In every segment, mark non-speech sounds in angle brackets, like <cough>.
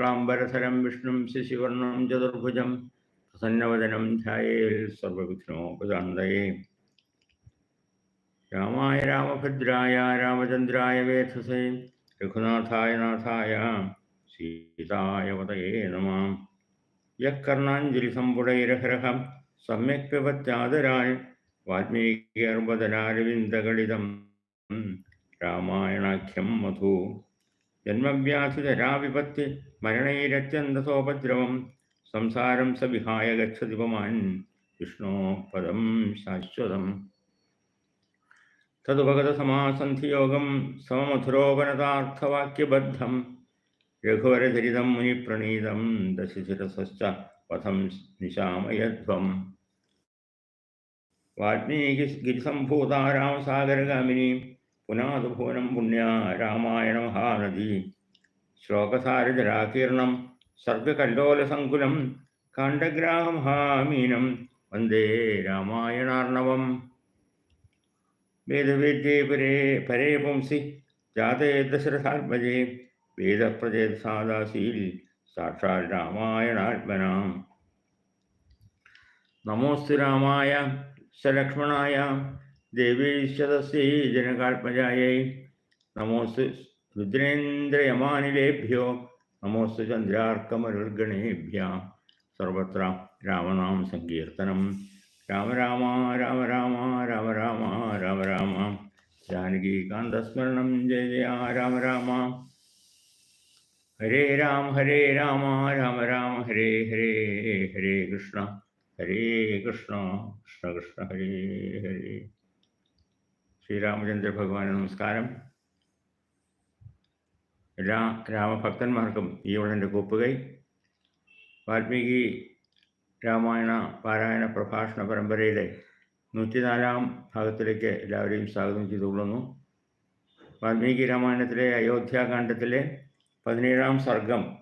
ശുക്ലാംബരധരം വിഷ്ണും ശശിവർണം ചതുർഭുജം പ്രസന്നവദനം ധ്യായേൽ സർവവിഘ്നോപദാന്തയേ രാമായ രാമഭദ്രായ രാമചന്ദ്രായ വേധസേ രഘുനാഥായ നാഥായ സീതായ നമാം യഃ കർണാഞ്ജലിസമ്പുടൈരഹരഹം സമ്യക് പിബത്യാദരാൽ വാൽമീകിയർബദനാരവിന്ദഗളിതം രാമായണാഖ്യം മധു ജന്മവ്യാധിതരാവിപത്തി മരണൈരത്യന്തസോപദ്രവം സംസാരം സ വിഹായ ഗച്ഛതി വിഷ്ണോ പദം ശാശ്വതം. തതുപഗതസമാസന്ധിയോഗം സമമധുരോപനതാർത്ഥവാക്യബദ്ധം രഘുവരചരിതം മുനിപ്രണീതം ദശിശിരസ്വശ്ച പഥം നിശാമയധ്വം. വാൽമീകി ഗിരിസംഭൂതാ പുനാതുഭുവനം പുണ്യ രാമായണ മഹാനദി ശ്ലോകസാരജരാകീർണം സർഗകല്ലോലസങ്കുലം കാണ്ഡഗ്രാഹമഹാമീനം വന്ദേ രാമായണാർണവം. വേദവേദ്യേ പരേ പരേ പുംസി ജാതേ ദശരഥാത്മജേ വേദപ്രചേതസാദാസീൽ സാക്ഷാൽ രാമായണാത്മനാം. നമോസ്തു രാമായ സലക്ഷ്മണായ ദേവീശതസ്യൈ ജനകാത്മജായൈ നമോസ്തു രുദ്രേന്ദ്രയമാനിലേഭ്യോ നമോസ്തു ചന്ദ്രാർക്കമരുർഗണേഭ്യ സർവത്ര രാമനാം സങ്കീർത്തനം രാമ രാമ രാമ രാമ രാമ രാമ രാമ രാമ ജാനകീകാന്തസ്മരണം ജയ ജയ രാമ രാമ ഹരേ രാമ ഹരേ രാമ രാമ രാമ ഹരേ ഹരേ ഹരേ കൃഷ്ണ ഹരേ കൃഷ്ണ കൃഷ്ണ കൃഷ്ണ ഹരേ ഹരേ ശ്രീരാമചന്ദ്ര ഭഗവാന് നമസ്കാരം. എല്ലാ രാമഭക്തന്മാർക്കും ഈ ഉടന്റെ കൂപ്പുകൈ. വാൽമീകി രാമായണ പാരായണ പ്രഭാഷണ പരമ്പരയിലെ നൂറ്റിനാലാം ഭാഗത്തിലേക്ക് എല്ലാവരെയും സ്വാഗതം ചെയ്തുകൊള്ളുന്നു. വാൽമീകി രാമായണത്തിലെ അയോധ്യാകാന്ഡത്തിലെ പതിനേഴാം സർഗം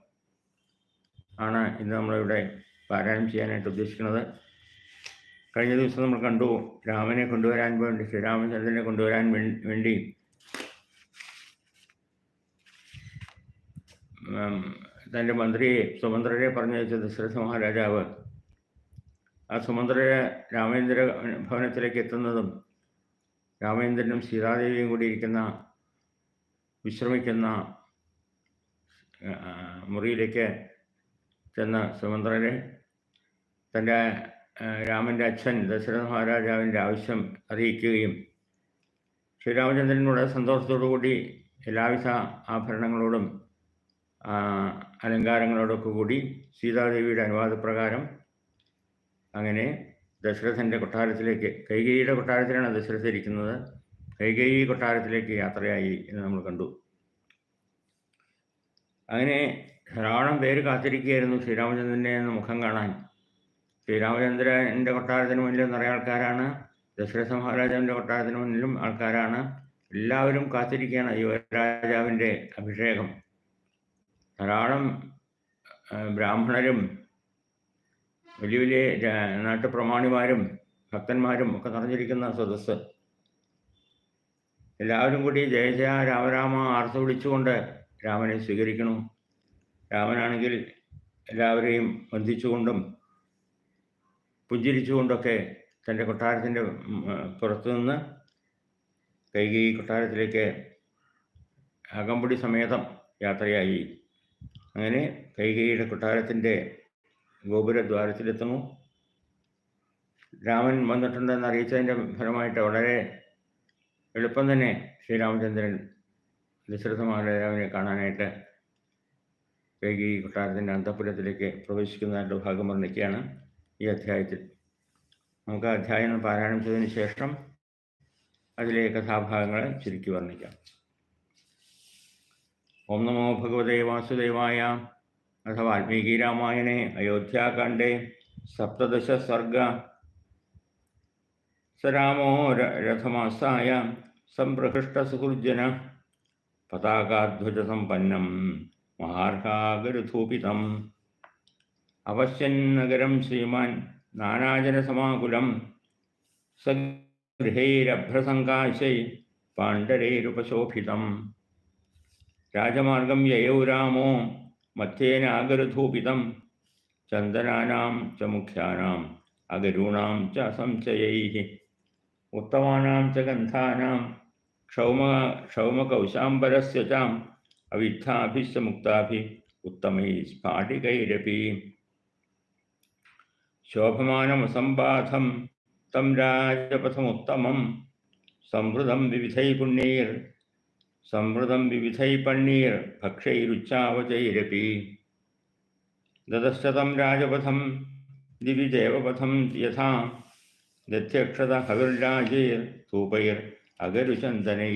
ആണ് ഇന്ന് നമ്മളിവിടെ പാരായണം ചെയ്യാനായിട്ട് ഉദ്ദേശിക്കുന്നത്. കഴിഞ്ഞ ദിവസം നമ്മൾ കണ്ടു രാമനെ കൊണ്ടുവരാൻ വേണ്ടി ശ്രീരാമചന്ദ്രനെ കൊണ്ടുവരാൻ വേണ്ടി. തന്റെ മന്ത്രിയെ സുമന്ത്രരെ പറഞ്ഞയച്ച ദശരഥ മഹാരാജാവ്. ആ സുമന്ത്രരെ രാമേന്ദ്ര ഭവനത്തിലേക്ക് എത്തുന്നതും രാമേന്ദ്രനും സീതാദേവിയും കൂടി ഇരിക്കുന്ന വിശ്രമിക്കുന്ന മുറിയിലേക്ക് ചെന്ന സുമന്ത്രരെ തന്റെ രാമന്റെ അച്ഛൻ ദശരഥ മഹാരാജാവിന്റെ ആവശ്യം അറിയിക്കുകയും ശ്രീരാമചന്ദ്രനോട് സന്തോഷത്തോടു കൂടി എല്ലാവിധ ആഭരണങ്ങളോടും അലങ്കാരങ്ങളോടൊക്കെ കൂടി സീതാദേവിയുടെ അനുവാദപ്രകാരം അങ്ങനെ ദശരഥന്റെ കൊട്ടാരത്തിലേക്ക് കൈകേയിയുടെ കൊട്ടാരത്തിലാണ് ദശരഥ ഇരിക്കുന്നത്. കൈകേയി കൊട്ടാരത്തിലേക്ക് യാത്രയായി എന്ന് നമ്മൾ കണ്ടു. അങ്ങനെ ധാരാളം പേര് കാത്തിരിക്കുകയായിരുന്നു ശ്രീരാമചന്ദ്രന്റെ മുഖം കാണാൻ. ശ്രീരാമചന്ദ്രന്റെ കൊട്ടാരത്തിന് മുന്നിൽ നിറയെ ആൾക്കാരാണ്. ദശരഥ മഹാരാജാവിന്റെ കൊട്ടാരത്തിന് മുന്നിലും ആൾക്കാരാണ്. എല്ലാവരും കാത്തിരിക്കുകയാണ് യുവരാജാവിന്റെ അഭിഷേകം. ധാരാളം ബ്രാഹ്മണരും വലിയ വലിയ നാട്ടുപ്രമാണിമാരും ഭക്തന്മാരും ഒക്കെ നിറഞ്ഞിരിക്കുന്ന സദസ്സ്. എല്ലാവരും കൂടി ജയ ജയ രാമരാമ ആർത്തു വിളിച്ചുകൊണ്ട് രാമനെ സ്വീകരിക്കണം. രാമനാണെങ്കിൽ എല്ലാവരെയും വന്ദിച്ചുകൊണ്ടും പുഞ്ചിരിച്ചുകൊണ്ടൊക്കെ തന്റെ കൊട്ടാരത്തിന്റെ പുറത്തുനിന്ന് കൈകി കൊട്ടാരത്തിലേക്ക് അകമ്പടി സമേതം യാത്രയായി. അങ്ങനെ കൈകൈയുടെ കൊട്ടാരത്തിന്റെ ഗോപുരദ്വാരത്തിലെത്തുന്നു. രാമൻ വന്നിട്ടുണ്ടെന്ന് അറിയിച്ചതിന്റെ ഫലമായിട്ട് വളരെ എളുപ്പം തന്നെ ശ്രീരാമചന്ദ്രൻ ദശരഥ മഹാരാജാവിനെ കാണാനായിട്ട് കൈകി കൊട്ടാരത്തിന്റെ അന്തപുരത്തിലേക്ക് പ്രവേശിക്കുന്നതിന്റെ ഭാഗം വർണിക്കുകയാണ് ഈ അധ്യായത്തിൽ നമുക്ക് ആ അധ്യായം പാരായണം ചെയ്തതിന് ശേഷം അതിലെ കഥാഭാഗങ്ങളെ ചുരുക്കി വർണിക്കാം. ഓം നമോ ഭഗവതേ വാസുദേവായ അഥ വാൽമീകി രാമായണേ അയോധ്യാകാണ്ഡേ സപ്തദശ സർഗ സ രാമോ ര- രഥമാസായ സംപ്രഹൃഷ്ടസുഹൃജന പതാകാധ്വജസമ്പന്നം അവശ്യൻ നഗരം ശ്രീമാൻ നാനാജനസമാകുലം. സഗൃഹൈരഭ്രസങ്കാശൈ പാണ്ഡരൈരുപശോഭിതം. രാജമാർഗം യയൗ രാമോ മധ്യേനാഗരധൂപിതം. ചന്ദനാനാം ച മുഖ്യാനാം അഗരൂണാം ച സംശയൈ. ഉത്തമാനാം ച ഗന്ധാനാം ക്ഷൗമ ക്ഷൗമകൗശാംബരസ്യ ചാം. അവിദ്ധാഭിശ്ചമുക്താഭി ഉത്തമൈ സ്ഫാടികൈരപി. ശോഭമാനമസമ്പാഥം തം രാജപഥമുത്തമം സമൃദ്ധം വിവിധൈ പുണ്ണീർ സമൃദ്ധം വിവിധൈ പണ്ണീർ ഭക്ഷൈരുച്ചാവചൈരപി. ദതശ്ചതം രാജപഥം ദിവി ദേവപഥം യഥാ ദത്യക്ഷത ഹവിർരാജൈർ ധൂപൈർ അഗരുചന്ദനൈ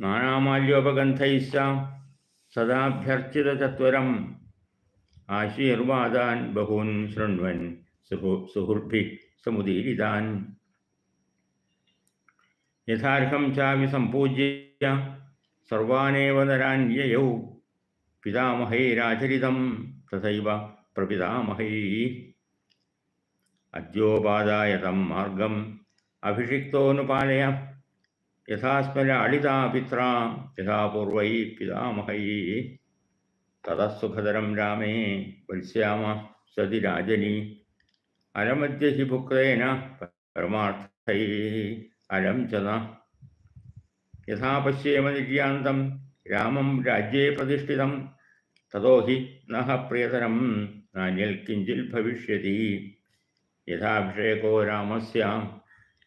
നാനാമാല്യോപഗന്ധൈശ്ച സദാഭ്യർച്ചിതചത്വരം आशीर्वादान् बहून् शृण्वन् सुहृद्भिः समुदीरितान्। यथार्हं चापि सम्पूज्य सर्वानेव नरान् ययौ पितामहैराचरितं तथैव प्रपितामहैः। अद्योपादाय तं मार्गम् अभिषिक्तोऽनुपालय। यथा स्मराळिता पित्रा, यथा पूर्वैः पितामहैः। तदा सुखदरं रामे, पश्यामः सति राजनी। अलमद्य हि परमार्थ अलम च यथा पश्येम निर्यान्तं रामं राज्ये प्रतिष्ठितं, ततो हि नः प्रियतरं, नान्यल् किञ्चित् भविष्यति। यथाभिषेको रामस्य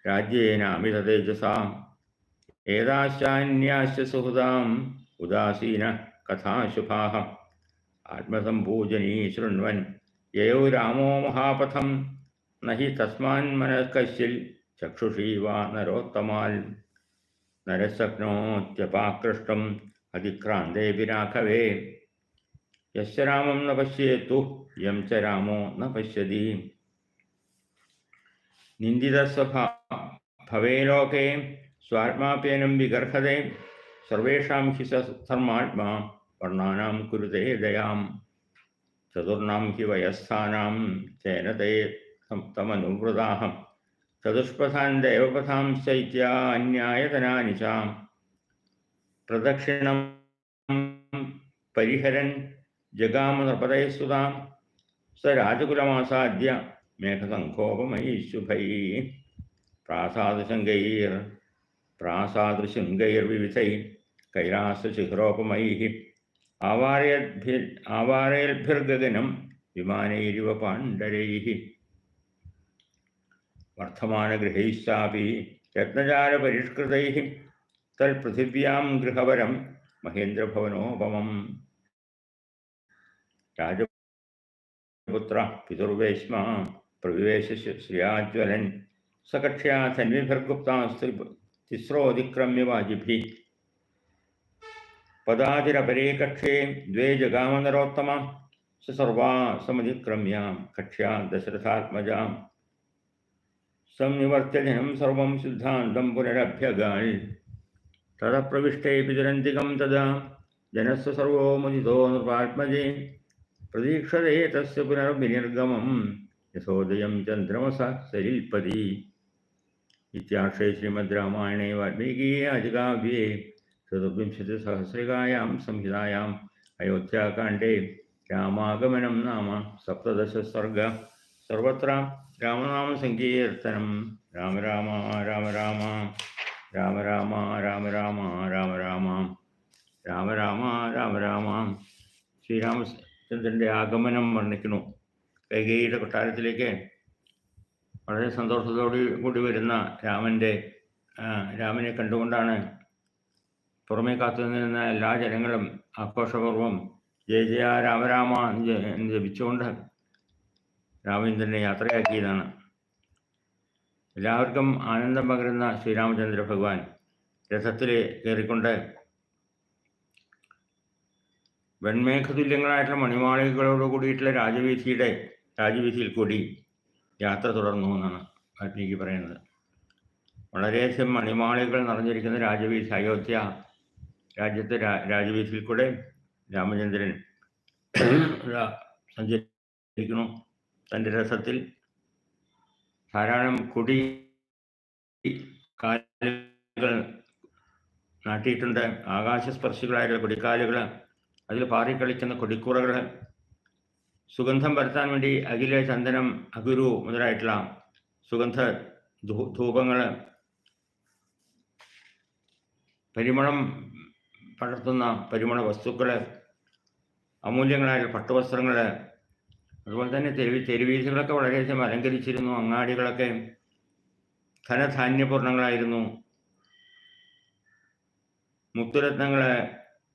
राज्येनामिततेजसा एताश्चान्याश्च सुहृदाम्, उदासीनः कथाशुभाः। आत्मसंभोजनी शुण्वन। यो रामो महापथम। न हि तस्मान्मनकश्चिल् चक्षुषी वा नरोत्तमाल्। नरः शक्नोत्यपाकृष्टम् राघवे यस्य न पश्येत यं च रामो न पश्यति। निन्दितस्वभा भवे लोके स्वात्मा विगर्हते। सर्वेशा हि വർണാനാം കുരുതേ ദയാം. ചതുർണാം ഹി വയസ്ഥാനാം തേന തേ തമനുവൃതാഹം. ചതുഷ്പഥാൻ ദേവപഥാം ശൈത്യ അന്യായതനാനിശാം പ്രദക്ഷിണം പരിഹരൻ ജഗാമ നൃപതേ സുതാം സ രാജകുലമാസാദ്യ മേഘസങ്കോപമയീ ശുഭൈ പ്രാസാദശങ്കൈർ പ്രാസാദൃശൃംഗൈർവിവിധൈ കൈലാസശിഖരോപമൈः. ആവാരയദ്ഭി ആവാരയൽഭിർഗഗനം വിമാനൈരിവ പാണ്ഡരൈः. വർദ്ധമാനഗൃഹൈശ്ചാപി രത്നജാലപരിഷ്കൃതൈः തൽപൃഥിവ്യാം ഗൃഹവരം മഹേന്ദ്രഭവനോപമം. രാജപുത്ര പിതുർവേശ്മ പ്രവിവേശ ശ്രിയാജ്വലൻ സകക്ഷ്യാ ധന്വിഭിർഗുപ്താസ്ത്രി തിസ്രോതിക്രമ്യ വാജിഭി पदातिरपरे कक्षे द्वे जगामनरोत्तमा स सर्वा समधिक्रम्यां कक्ष्या दशरथात्मजां सर्व सिद्धांत सिद्धान्तं पुनरभ्यगान्। तद प्रविष्टे पितरन्तिकं जनस्व जनस्य सर्वो मुदितो नृपात्मजे। प्रदीक्षते तस्य पुनर्विनिर्गमं। यथोदयं चन्द्रमसः सलिल्पति इत्याशे श्रीमद् ചതുർവിംശതിസഹസ്രികായാം സംഹിതയാം അയോധ്യാകാണ്ഡേ. രാമാഗമനം നാമ സപ്തദശ സർഗ സർവത്ര രാമനാമ സങ്കീർത്തനം രാമ രാമ രാമ രാമ രാമ രാമ രാമ രാമ രാമ രാമ രാമ രാമ രാമ രാമ. ശ്രീരാമചന്ദ്രന്റെ ആഗമനം വർണിക്കുന്നു. കൈകൈയുടെ കൊട്ടാരത്തിലേക്ക് വളരെ സന്തോഷത്തോടു കൂടി വരുന്ന രാമന്റെ രാമനെ കണ്ടുകൊണ്ടാണ് പുറമേ കാത്തു നിന്ന എല്ലാ ജനങ്ങളും ആഘോഷപൂർവം ജയ ജയ രാമരാമ എന്ന് ജപിച്ചുകൊണ്ട് രാമചന്ദ്രനെ യാത്രയാക്കിയതാണ്. എല്ലാവർക്കും ആനന്ദം പകരുന്ന ശ്രീരാമചന്ദ്ര ഭഗവാൻ രഥത്തിൽ കയറിക്കൊണ്ട് വെൺമേഘതുല്യങ്ങളായിട്ടുള്ള മണിമാളികളോട് കൂടിയിട്ടുള്ള രാജവീഥിയുടെ രാജവീഥിയിൽ കൂടി യാത്ര തുടർന്നു എന്നാണ് വാൽമീകി പറയുന്നത്. വളരെയധികം മണിമാളികൾ നിറഞ്ഞിരിക്കുന്ന രാജവീഥി അയോധ്യ രാജ്യത്തെ രാജവീഥിയിൽ കൂടെ രാമചന്ദ്രൻ <coughs> സഞ്ചരിക്കുന്നു. തന്റെ രസത്തിൽ ധാരാളം കുടി കാലുകൾ നാട്ടിയിട്ടുണ്ട്. ആകാശസ്പർശികളായ കൊടിക്കാലുകൾ അതിൽ പാറിക്കളിക്കുന്ന കൊടിക്കൂറകൾ. സുഗന്ധം വരുത്താൻ വേണ്ടി അഖില ചന്ദനം അഗുരു മുതലായിട്ടുള്ള സുഗന്ധ ധൂപങ്ങൾ പരിമളം പടർത്തുന്ന പരിമള വസ്തുക്കൾ അമൂല്യങ്ങളായ പട്ടുവസ്ത്രങ്ങൾ അതുപോലെ തന്നെ തെരുവി തെരുവീഥികളൊക്കെ വളരെയധികം അലങ്കരിച്ചിരുന്നു. അങ്ങാടികളൊക്കെ ധനധാന്യപൂർണങ്ങളായിരുന്നു. മുത്തുരത്നങ്ങൾ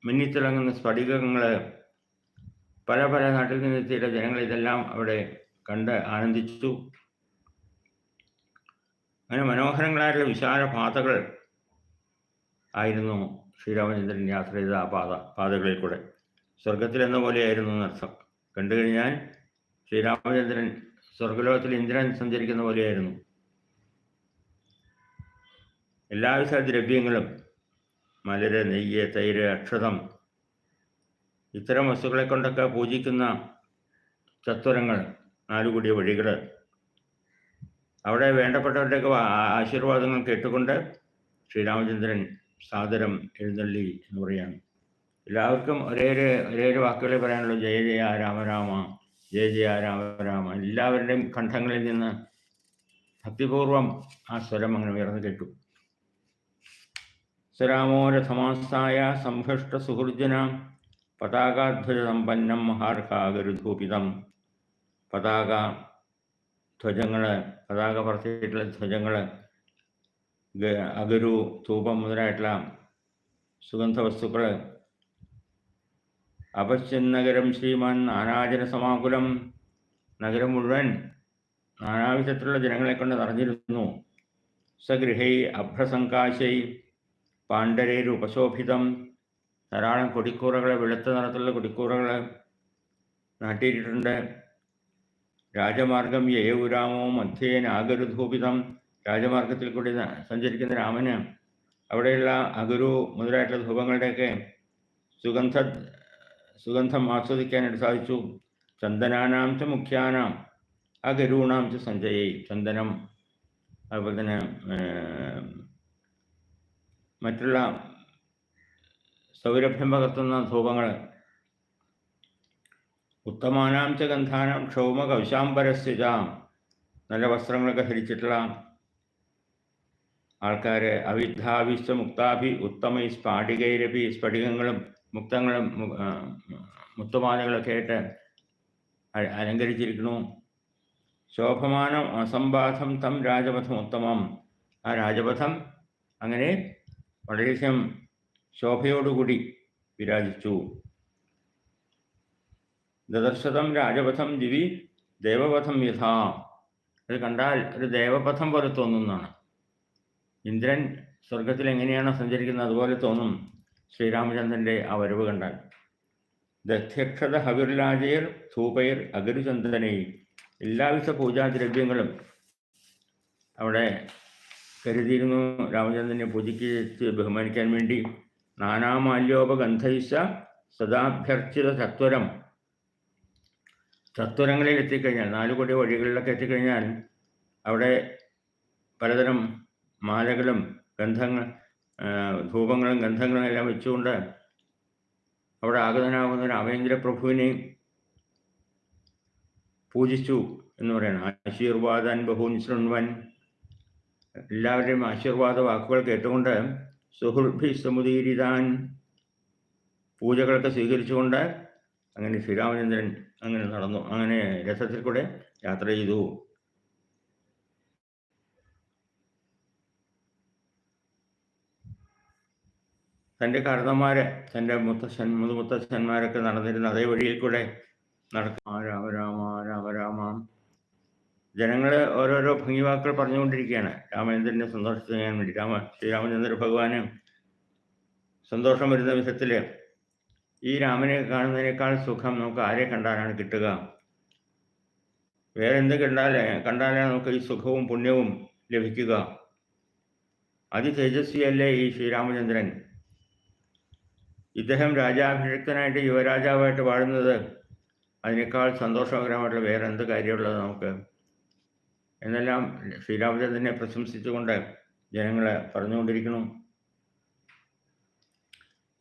മിന്നിത്തിളങ്ങുന്ന സ്ഫടികങ്ങൾ പല പല നാട്ടിൽ നിന്നെത്തിയ ജനങ്ങൾ ഇതെല്ലാം അവിടെ കണ്ട് ആനന്ദിച്ചു. അങ്ങനെ മനോഹരങ്ങളായിട്ടുള്ള വിശാല പാതകൾ ആയിരുന്നു. ശ്രീരാമചന്ദ്രൻ യാത്ര ചെയ്ത ആ പാത പാതകളിൽ കൂടെ. സ്വർഗത്തിൽ എന്ന പോലെയായിരുന്നു എന്നർത്ഥം. കണ്ടു കഴിഞ്ഞാൽ ശ്രീരാമചന്ദ്രൻ സ്വർഗലോകത്തിൽ ഇന്ദ്രൻ സഞ്ചരിക്കുന്ന പോലെയായിരുന്നു. എല്ലാവിധ ദ്രവ്യങ്ങളും മലര് നെയ്യ് തൈര് അക്ഷതം ഇത്തരം വസ്തുക്കളെ കൊണ്ടൊക്കെ പൂജിക്കുന്ന ചത്വരങ്ങൾ നാലുകൂടിയ വഴികൾ അവിടെ വേണ്ടപ്പെട്ടവരുടെയൊക്കെ ആശീർവാദങ്ങൾ കേട്ടുകൊണ്ട് ശ്രീരാമചന്ദ്രൻ സാദരം എഴുന്നള്ളി എന്ന് പറയാണ് എല്ലാവർക്കും ഒരേ ഒരേ ഒരു വാക്കുകളെ പറയാനുള്ളൂ. ജയ ജയ രാമരാമ ജയ ജയ രാമരാമ എല്ലാവരുടെയും കണ്ഠങ്ങളിൽ നിന്ന് ഭക്തിപൂർവം ആ സ്വരം അങ്ങനെ ഉയർന്നു കേട്ടു സരാമോ രഥമാസ്ഥായ സംഹൃഷ്ട സുഹൃജന പതാകാധ്വജ സമ്പന്നം മഹാർഹാഗരുധൂപിതം പതാക ധ്വജങ്ങൾ പതാക പറത്തിയിട്ടുള്ള ധ്വജങ്ങൾ അഗരു ധൂപം മുതലായിട്ടുള്ള സുഗന്ധ വസ്തുക്കൾ അപശ്യൻ നഗരം ശ്രീമാൻ നാനാജന സമാകുലം നഗരം മുഴുവൻ നാനാവിധത്തിലുള്ള ജനങ്ങളെ കൊണ്ട് നിറഞ്ഞിരുന്നു. സഗൃഹൈ അഭ്രസങ്കാശൈ പാണ്ഡരേരു ഉപശോഭിതം ധാരാളം കൊടിക്കൂറകൾ വെളുത്ത നിറത്തിലുള്ള കൊടിക്കൂറകൾ നാട്ടിയിട്ടുണ്ട് രാജമാർഗം യേവുരാമോ മധ്യേ നാഗരുധൂപിതം രാജമാർഗത്തിൽ കൂടി സഞ്ചരിക്കുന്ന രാമന് അവിടെയുള്ള അഗുരു മുതലായിട്ടുള്ള ധൂപങ്ങളുടെയൊക്കെ സുഗന്ധ സുഗന്ധം ആസ്വദിക്കാനായിട്ട് സാധിച്ചു. ചന്ദനാനാം ച മുഖ്യാനാം അഗരൂണാം ച സഞ്ജയ്. ചന്ദനം അതുപോലെ തന്നെ മറ്റുള്ള സൗരഭ്യം പകർത്തുന്ന ധൂപങ്ങൾ ഉത്തമാനാം ച ഗന്ധാനാം ക്ഷൗമ കൗശാംബരസ്യജാം നല്ല വസ്ത്രങ്ങളൊക്കെ ധരിച്ചിട്ടുള്ള ആൾക്കാർ അവിദ്ധാവിശ്വ മുക്താഭി ഉത്തമ സ്ഫാടികൈരപി സ്ഫടികങ്ങളും മുക്തങ്ങളും മുത്തുമാലകളൊക്കെ ആയിട്ട് അലങ്കരിച്ചിരിക്കുന്നു. ശോഭമാനം അസംബാധം തം രാജപഥം ഉത്തമം. ആ രാജപഥം അങ്ങനെ വളരെയധികം ശോഭയോടുകൂടി വിരാജിച്ചു. ദദർശതം രാജപഥം ദിവി ദേവപഥം യഥാ. അത് കണ്ടാൽ ഒരു ദേവപഥം പോലെ തോന്നുന്നതാണ്. ഇന്ദ്രൻ സ്വർഗത്തിൽ എങ്ങനെയാണോ സഞ്ചരിക്കുന്നത് അതുപോലെ തോന്നും ശ്രീരാമചന്ദ്രന്റെ ആ വരവ് കണ്ടാൽ. ദധ്യക്ഷത ഹവിർലാജയർ ധൂപയർ അഗരുചന്ദനയിൽ എല്ലാവിധ പൂജാദ്രവ്യങ്ങളും അവിടെ കരുതിയിരുന്നു രാമചന്ദ്രനെ പൂജിച്ച് ബഹുമാനിക്കാൻ വേണ്ടി. നാനാമാല്യോപഗന്ധയിച്ച സദാഭ്യർച്ചിത തത്വരം തത്വരങ്ങളിൽ എത്തിക്കഴിഞ്ഞാൽ നാലു കോടി വഴികളിലൊക്കെ എത്തിക്കഴിഞ്ഞാൽ അവിടെ പലതരം മാലകളും ഗന്ധങ്ങൾ ധൂപങ്ങളും ഗന്ധങ്ങളും എല്ലാം വെച്ചുകൊണ്ട് അവിടെ ആഗതനാകുന്ന രാമേന്ദ്ര പ്രഭുവിനെ പൂജിച്ചു എന്ന് പറയണം. ആശീർവാദൻ ബഹുൻ ശൃണ്വൻ. എല്ലാവരുടെയും ആശീർവാദ വാക്കുകൾ കേട്ടുകൊണ്ട് സുഹൃഭി സമുദീരിതാൻ പൂജകളൊക്കെ സ്വീകരിച്ചുകൊണ്ട് അങ്ങനെ ശ്രീരാമചന്ദ്രൻ അങ്ങനെ നടന്നു അങ്ങനെ രഥത്തിൽ കൂടെ യാത്ര ചെയ്തു. തന്റെ കാരണന്മാരെ തന്റെ മുത്തശ്ശൻ മുതുമുത്തച്ഛന്മാരൊക്കെ നടന്നിരുന്ന അതേ വഴിയിൽ കൂടെ നടക്കും. രാമ ജനങ്ങൾ ഓരോരോ ഭംഗിവാക്കൾ പറഞ്ഞുകൊണ്ടിരിക്കുകയാണ്. രാമചന്ദ്രനെ ചെയ്യാൻ വേണ്ടി. രാമ ശ്രീരാമചന്ദ്ര ഭഗവാന് സന്തോഷം വരുന്ന വിധത്തിൽ ഈ രാമനെ കാണുന്നതിനേക്കാൾ സുഖം നമുക്ക് ആരെ കണ്ടാലാണ് കിട്ടുക? വേറെ എന്ത് കണ്ടാലേ കണ്ടാലേ നമുക്ക് ഈ സുഖവും പുണ്യവും ലഭിക്കുക? അതി തേജസ്വിയല്ലേ ഈ ശ്രീരാമചന്ദ്രൻ? ഇദ്ദേഹം രാജാഭിഷിക്തനായിട്ട് യുവരാജാവായിട്ട് വാഴുന്നത് അതിനേക്കാൾ സന്തോഷകരമായിട്ടുള്ള വേറെ എന്ത് കാര്യമുള്ളത് നമുക്ക്? എന്നെല്ലാം ശ്രീരാമചന്ദ്രനെ പ്രശംസിച്ചുകൊണ്ട് ജനങ്ങളെ പറഞ്ഞുകൊണ്ടിരിക്കണം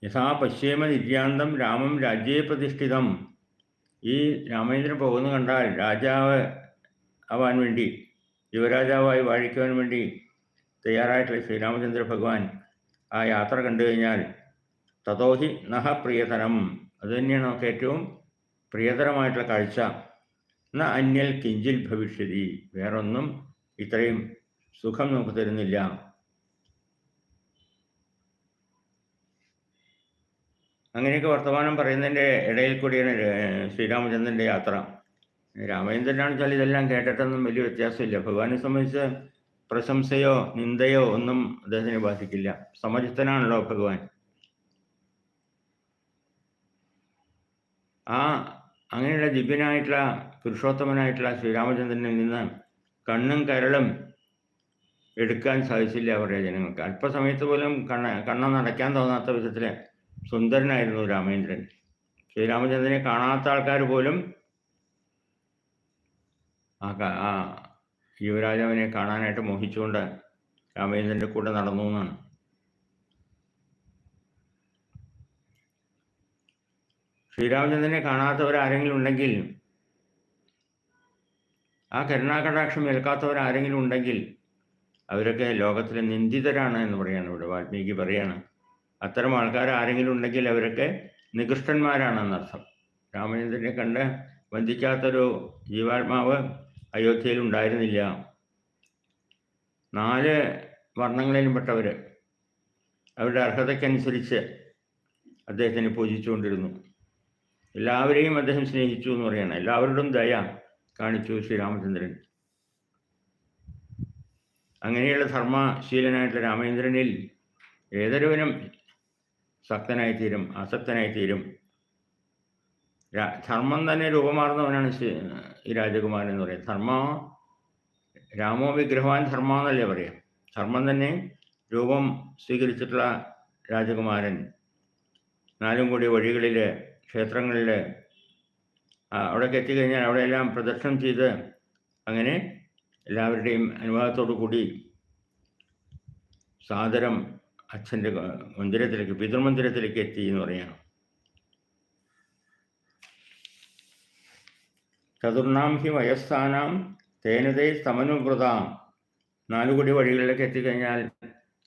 യഥാ പശ്ചിമ നിര്യാന്തം രാമം രാജ്യേ പ്രതിഷ്ഠിതം. ഈ രാമേന്ദ്രൻ പോകുന്നു കണ്ടാൽ രാജാവ് ആവാൻ വേണ്ടി യുവരാജാവായി വാഴിക്കുവാൻ വേണ്ടി തയ്യാറായിട്ടുള്ള ശ്രീരാമചന്ദ്ര ഭഗവാൻ ആ യാത്ര കണ്ടു കഴിഞ്ഞാൽ തതോഹി നഹ പ്രിയതരം. അത് തന്നെയാണ് നമുക്ക് ഏറ്റവും പ്രിയതരമായിട്ടുള്ള കാഴ്ച. ന അന്യൽ കിഞ്ചിൽ ഭവിഷ്യതി. വേറൊന്നും ഇത്രയും സുഖം നമുക്ക് തരുന്നില്ല. അങ്ങനെയൊക്കെ വർത്തമാനം പറയുന്നതിന്റെ ഇടയിൽ കൂടിയാണ് ശ്രീരാമചന്ദ്രന്റെ യാത്ര. രാമചന്ദ്രനാണെന്ന് വെച്ചാൽ ഇതെല്ലാം കേട്ടിട്ടൊന്നും വലിയ വ്യത്യാസമില്ല. ഭഗവാനെ സംബന്ധിച്ച് പ്രശംസയോ നിന്ദയോ ഒന്നും അദ്ദേഹത്തിനെ ബാധിക്കില്ല. സമചിത്തനാണല്ലോ ഭഗവാൻ. ആ അങ്ങനെയുള്ള ദിവ്യനായിട്ടുള്ള പുരുഷോത്തമനായിട്ടുള്ള ശ്രീരാമചന്ദ്രനിൽ നിന്ന് കണ്ണും കരളും എടുക്കാൻ സാധിച്ചില്ല അവരുടെ ജനങ്ങൾക്ക്. അല്പസമയത്ത് പോലും കണ്ണ കണ്ണ നടക്കാൻ തോന്നാത്ത വിധത്തിൽ സുന്ദരനായിരുന്നു രാമേന്ദ്രൻ ശ്രീരാമചന്ദ്രനെ കാണാത്ത ആൾക്കാർ പോലും ആ ആ യുവരാജാവിനെ കാണാനായിട്ട് മോഹിച്ചുകൊണ്ട് രാമേന്ദ്രന്റെ കൂടെ നടന്നു എന്നാണ്. ശ്രീരാമചന്ദ്രനെ കാണാത്തവരാരെങ്കിലും ഉണ്ടെങ്കിൽ ആ കരുണാകടാക്ഷം ഏൽക്കാത്തവരാരെങ്കിലും ഉണ്ടെങ്കിൽ അവരൊക്കെ ലോകത്തിലെ നിന്ദിതരാണ് എന്ന് പറയാണ് ഇവിടെ വാൽമീകി പറയാണ്. അത്തരം ആൾക്കാർ ആരെങ്കിലും ഉണ്ടെങ്കിൽ അവരൊക്കെ നികൃഷ്ടന്മാരാണെന്നർത്ഥം രാമചന്ദ്രനെ കണ്ട് വന്ദിക്കാത്തൊരു ജീവാത്മാവ് അയോധ്യയിൽ ഉണ്ടായിരുന്നില്ല. നാല് വർണങ്ങളിലും പെട്ടവർ അവരുടെ അർഹതയ്ക്കനുസരിച്ച് അദ്ദേഹത്തിനെ പൂജിച്ചുകൊണ്ടിരുന്നു. എല്ലാവരെയും അദ്ദേഹം സ്നേഹിച്ചു എന്ന് പറയണം. എല്ലാവരോടും ദയ കാണിച്ചു ശ്രീരാമചന്ദ്രൻ. അങ്ങനെയുള്ള ധർമ്മശീലനായിട്ടുള്ള രാമചന്ദ്രനിൽ ഏതൊരുവനും ശക്തനായിത്തീരും അസക്തനായിത്തീരും ധർമ്മം തന്നെ രൂപമാർന്നവനാണ് ഈ രാജകുമാരൻ എന്ന് പറയുന്നത്. ധർമ്മ രാമോ വിഗ്രഹവാൻ ധർമ്മ എന്നല്ലേ പറയാം? ധർമ്മം തന്നെ രൂപം സ്വീകരിച്ചിട്ടുള്ള രാജകുമാരൻ. നാലും കൂടി വഴികളിൽ ക്ഷേത്രങ്ങളിൽ അവിടേക്ക് എത്തിക്കഴിഞ്ഞാൽ അവിടെയെല്ലാം പ്രദക്ഷിണം ചെയ്ത് അങ്ങനെ എല്ലാവരുടെയും അനുവാദത്തോടു കൂടി സാദരം അച്ഛന്റെ മന്ദിരത്തിലേക്ക് പിതൃമന്ദിരത്തിലേക്ക് എത്തി എന്ന് പറയാം. ചതുർണാം ഹി വയസ്ഥാനാം തേനതേ സമനുവൃതാം. നാലുകൂടി വഴികളിലേക്ക് എത്തിക്കഴിഞ്ഞാൽ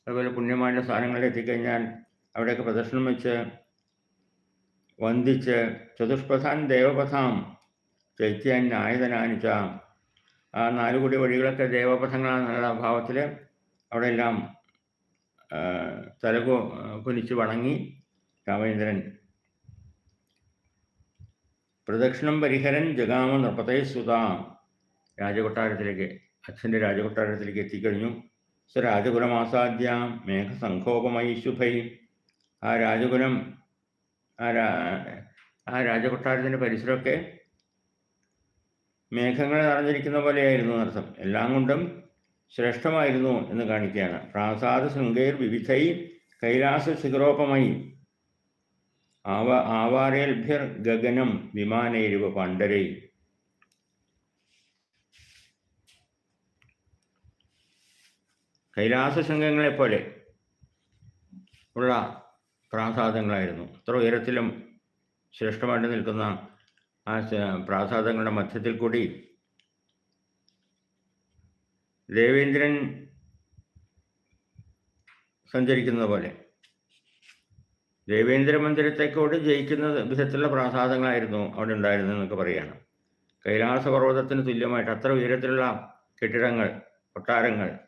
അതുപോലെ പുണ്യമായ സ്ഥാനങ്ങളിൽ എത്തിക്കഴിഞ്ഞാൽ അവിടെയൊക്കെ പ്രദർശനം വെച്ച് വന്ദിച്ച് ചതുഷ്പഥാൻ ദേവപഥാം ചൈത്യൻ ആയതനാനിച്ച ആ നാലുകൂടി വഴികളൊക്കെ ദേവപഥങ്ങളാണെന്നുള്ള ഭാവത്തിൽ അവിടെ എല്ലാം തലകു കുനിച്ച് വണങ്ങി രാമചന്ദ്രൻ. പ്രദക്ഷിണം പരിഹരൻ ജഗാമ നൃപതേ സുതാം രാജകൊട്ടാരത്തിലേക്ക് അച്ഛന്റെ രാജകൊട്ടാരത്തിലേക്ക് എത്തിക്കഴിഞ്ഞു. സ രാജകുലമാസാദ്യ മേഘസംഘോപമയി ശുഭൈ ആ രാജകുലം ആ രാജകൊട്ടാരത്തിന്റെ പരിസരമൊക്കെ മേഘങ്ങൾ നിറഞ്ഞിരിക്കുന്ന പോലെയായിരുന്നു എന്നർത്ഥം എല്ലാം കൊണ്ടും ശ്രേഷ്ഠമായിരുന്നു എന്ന് കാണിക്കുകയാണ്. പ്രാസാദ ശൃംഗൈർ വിവിധൈ കൈലാസ ശിഖരോപമായി ആവ ആവാരേൽഭ്യർ ഗഗനം വിമാനേരുവ പണ്ടരൈ കൈലാസ ശൃംഗങ്ങളെപ്പോലെ ഉള്ള പ്രാസാദങ്ങളായിരുന്നു. അത്ര ഉയരത്തിലും ശ്രേഷ്ഠമായിട്ട് നിൽക്കുന്ന ആ പ്രാസാദങ്ങളുടെ മധ്യത്തിൽ കൂടി ദേവേന്ദ്രൻ സഞ്ചരിക്കുന്നത് പോലെ. ദേവേന്ദ്ര മന്ദിരത്തെക്കോട് ജയിക്കുന്ന വിധത്തിലുള്ള പ്രാസാദങ്ങളായിരുന്നു അവിടെ ഉണ്ടായിരുന്നത് എന്നൊക്കെ പറയുകയാണ്. കൈലാസ പർവതത്തിന് തുല്യമായിട്ട് അത്ര ഉയരത്തിലുള്ള കെട്ടിടങ്ങൾ കൊട്ടാരങ്ങൾ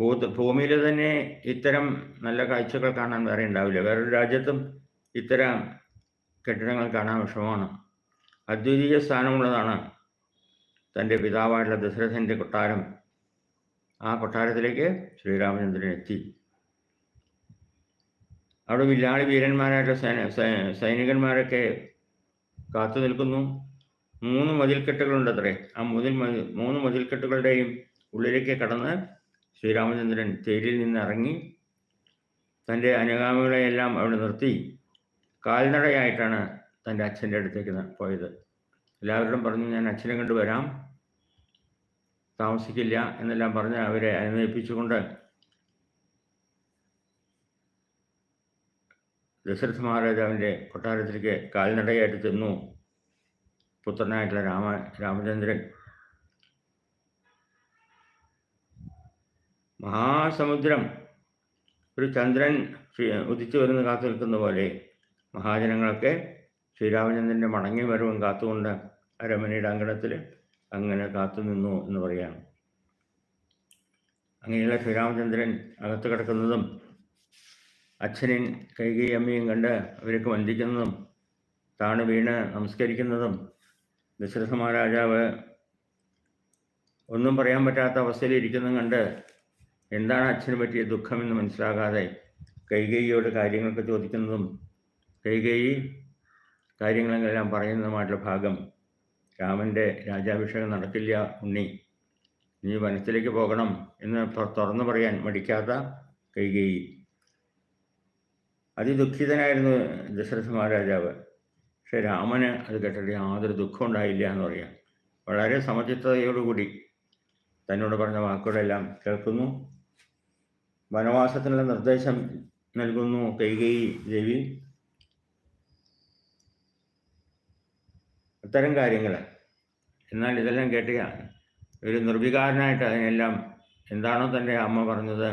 ഭൂമിയിൽ തന്നെ ഇത്തരം നല്ല കാഴ്ചകൾ കാണാൻ വേറെ ഉണ്ടാവില്ല. വേറൊരു രാജ്യത്തും ഇത്തരം കെട്ടിടങ്ങൾ കാണാൻ വിഷമമാണ്. അദ്വിതീയ സ്ഥാനമുള്ളതാണ് തന്റെ പിതാവായിട്ടുള്ള ദശരഥന്റെ കൊട്ടാരം. ആ കൊട്ടാരത്തിലേക്ക് ശ്രീരാമചന്ദ്രൻ എത്തി. അവിടെ വില്ലാളി വീരന്മാരായിട്ടുള്ള സൈന സൈനികന്മാരൊക്കെ കാത്തു നിൽക്കുന്നു. മൂന്ന് മതിൽക്കെട്ടുകളുണ്ട് അത്രേ ആ മുതിൽ മതി- മൂന്ന് മതിൽക്കെട്ടുകളുടെയും ഉള്ളിലേക്ക് കടന്ന് ശ്രീരാമചന്ദ്രൻ തേരിൽ നിന്നിറങ്ങി തന്റെ അനുഗാമികളെയെല്ലാം അവിടെ നിർത്തി കാൽനടയായിട്ടാണ് തന്റെ അച്ഛന്റെ അടുത്തേക്ക് പോയത്. എല്ലാവരോടും പറഞ്ഞു ഞാൻ അച്ഛനെ കണ്ടു വരാം. താമസിക്കില്ല എന്നെല്ലാം പറഞ്ഞ് അവരെ അനുനയിപ്പിച്ചുകൊണ്ട് ദശരഥ മഹാരാജാവിന്റെ കൊട്ടാരത്തിലേക്ക് കാൽനടയായിട്ട് ചെന്നു. പുത്രനായിട്ടുള്ള രാമ രാമചന്ദ്രൻ മഹാസമുദ്രം. ഒരു ചന്ദ്രൻ ഉദിച്ചു വരുന്ന കാത്തു നിൽക്കുന്ന പോലെ മഹാജനങ്ങളൊക്കെ ശ്രീരാമചന്ദ്രന്റെ മടങ്ങി വരവും കാത്തുകൊണ്ട് അരമനയുടെ അങ്കണത്തിൽ അങ്ങനെ കാത്തു നിന്നു എന്ന് പറയാം അങ്ങനെയുള്ള ശ്രീരാമചന്ദ്രൻ അകത്ത് കിടക്കുന്നതും അച്ഛനും കൈകൈ അമ്മയും കണ്ട് അവർക്ക് വന്ദിക്കുന്നതും താണു വീണ് നമസ്കരിക്കുന്നതും ദശരഥ മഹാരാജാവ് ഒന്നും പറയാൻ പറ്റാത്ത അവസ്ഥയിൽ ഇരിക്കുന്നതും കണ്ട് എന്താണ് അച്ഛന് പറ്റിയ ദുഃഖമെന്ന് മനസ്സിലാകാതെ കൈകൈയോട് കാര്യങ്ങളൊക്കെ ചോദിക്കുന്നതും കൈകൈ കാര്യങ്ങളെല്ലാം പറയുന്നതുമായിട്ടുള്ള ഭാഗം രാമന്റെ രാജാഭിഷേകം നടക്കില്ല ഉണ്ണി. നീ വനത്തിലേക്ക് പോകണം എന്ന് തുറന്നു പറയാൻ മടിക്കാത്ത കൈകേയി. അതിദുഃഖിതനായിരുന്നു ദശരഥ മഹാരാജാവ്. പക്ഷെ രാമന് അത് കേട്ടിട്ട് യാതൊരു ദുഃഖം ഉണ്ടായില്ല എന്ന് പറയാം. വളരെ സമചിത്തതയോടുകൂടി തന്നോട് പറഞ്ഞ വാക്കുകളെല്ലാം കേൾക്കുന്നു. വനവാസത്തിനുള്ള നിർദ്ദേശം നൽകുന്നു കൈകേയി ദേവി. അത്തരം കാര്യങ്ങൾ എന്നാൽ ഇതെല്ലാം കേട്ട് ഒരു നിർവികാരനായിട്ട് അതിനെല്ലാം എന്താണോ തന്റെ അമ്മ പറഞ്ഞത്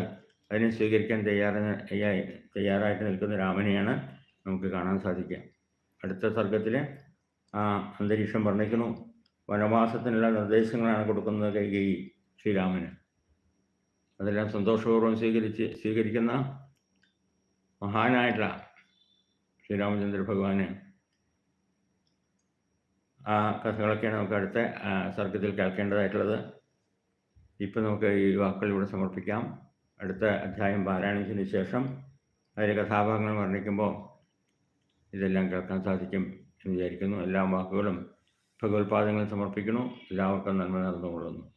അതിനെ സ്വീകരിക്കാൻ തയ്യാറ തയ്യാറായിട്ട് നിൽക്കുന്ന രാമനെയാണ് നമുക്ക് കാണാൻ സാധിക്കുക. അടുത്ത സർഗത്തിൽ ആ അന്തരീക്ഷം വർണിക്കുന്നു. വനവാസത്തിനുള്ള നിർദ്ദേശങ്ങളാണ് കൊടുക്കുന്നത് കൈകേയി ശ്രീരാമന്. അതെല്ലാം സന്തോഷപൂർവം സ്വീകരിച്ച് സ്വീകരിക്കുന്ന മഹാനായിട്ടുള്ള ശ്രീരാമചന്ദ്ര ഭഗവാന്. ആ കഥകളൊക്കെയാണ് നമുക്ക് അടുത്ത സർഗത്തിൽ കേൾക്കേണ്ടതായിട്ടുള്ളത്. ഇപ്പം നമുക്ക് ഈ വാക്കുകളിലൂടെ സമർപ്പിക്കാം. അടുത്ത അധ്യായം പാരായണത്തിന് ശേഷം അതിലെ കഥാഭാഗങ്ങൾ വർണിക്കുമ്പോൾ ഇതെല്ലാം കേൾക്കാൻ സാധിക്കും എന്ന് വിചാരിക്കുന്നു. എല്ലാ വാക്കുകളും ഭഗവത്പാദങ്ങളും സമർപ്പിക്കുന്നു. എല്ലാവർക്കും നന്മ നടന്നുകൊള്ളുന്നു